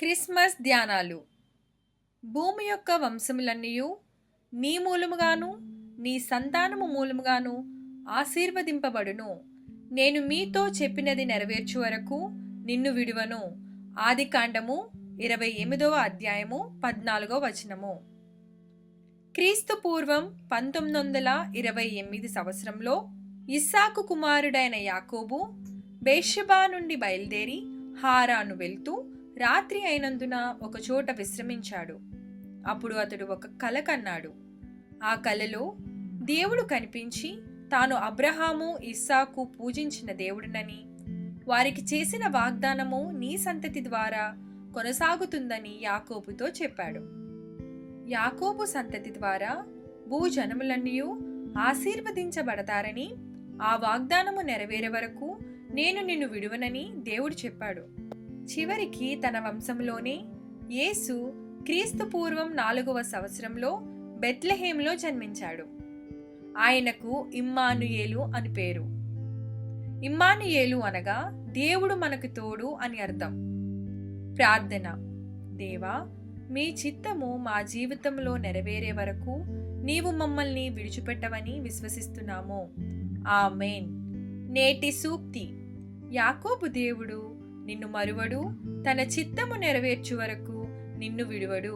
Christmas ధ్యానాలు. భూమి యొక్క వంశములన్నీయు నీ మూలముగాను నీ సంతానము మూలముగాను ఆశీర్వదింపబడును. నేను మీతో చెప్పినది నెరవేర్చు వరకు నిన్ను విడువను. ఆది కాండము ఇరవై ఎనిమిదవ అధ్యాయము పద్నాలుగో వచనము. క్రీస్తు పూర్వం పంతొమ్మిది వందల ఇరవై ఎనిమిది సంవత్సరంలో ఇస్సాకు కుమారుడైన యాకోబు బేషబా నుండి బయలుదేరి హారాను వెళ్తూ రాత్రి అయినందున ఒకచోట విశ్రమించాడు. అప్పుడు అతడు ఒక కల కన్నాడు. ఆ కలలో దేవుడు కనిపించి తాను అబ్రహాము ఇస్సాకు పూజించిన దేవుడినని వారికి చేసిన వాగ్దానము నీ సంతతి ద్వారా కొనసాగుతుందని యాకోబుతో చెప్పాడు. యాకోబు సంతతి ద్వారా భూజనములన్నీ ఆశీర్వదించబడతారని ఆ వాగ్దానము నెరవేరే వరకు నేను నిన్ను విడువనని దేవుడు చెప్పాడు. చివరికి తన వంశంలోనే యేసు క్రీస్తు పూర్వం నాలుగవ సంవత్సరంలో బెత్లెహేంలో జన్మించాడు. ఆయనకు ఇమ్మానుయేలు అని పేరు. ఇమ్మానుయేలు అనగా దేవుడు మనకు తోడు అని అర్థం. ప్రార్థన. దేవా మీ చిత్తము మా జీవితంలో నెరవేరే వరకు నీవు మమ్మల్ని విడిచిపెట్టవని విశ్వసిస్తున్నాము. ఆ మెయిన్ నేటి సూక్తి. యాకోబు దేవుడు నిన్ను మరువడు తన చిత్తము నెరవేర్చు వరకు నిన్ను విడువడు.